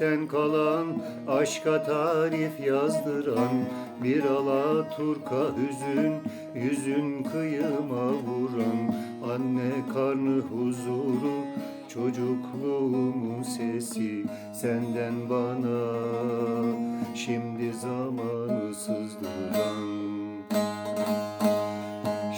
Geçmişten kalan aşka tarif yazdıran Bir Alaturka hüzün yüzün kıyıma vuran. Anne karnı huzuru çocukluğumun sesi Senden bana. Şimdi zamanı sızdıran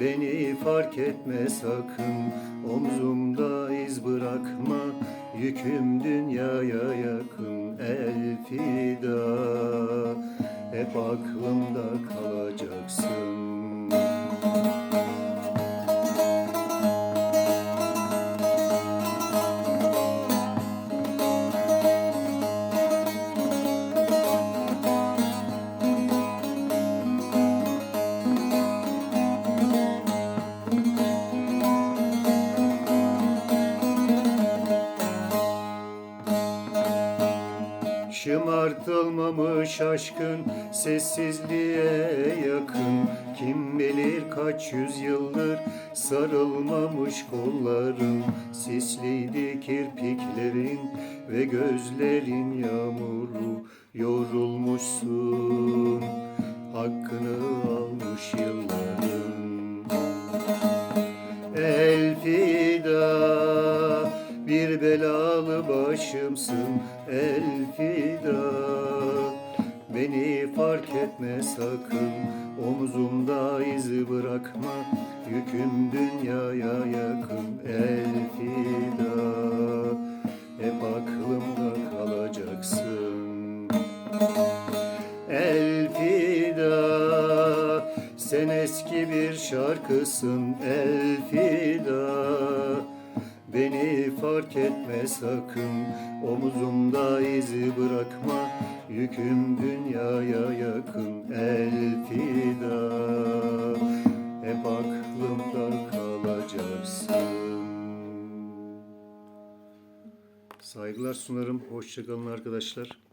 Beni fark etme sakın Omzumda iz bırakma Yüküm dünyaya yakın El fida. Hep aklımda kalacaksın Şımartılmamış aşkın sessizliğe yakın. Kim bilir kaç yüzyıldır sarılmamış kolların Sisliydi kirpiklerin ve gözlerin yağmurlu Yorulmuşsun hakkını almış yılların fark etme sakın. Omzumda izi bırakma Yüküm dünyaya yakın. El fida Hep aklımda kalacaksın. El fida Sen eski bir şarkısın. El fida Beni fark etme sakın. Omuzumda izi bırakma Yüküm dünyaya yakın El fida Hep aklımda kalacaksın Saygılar sunarım. Hoşçakalın arkadaşlar.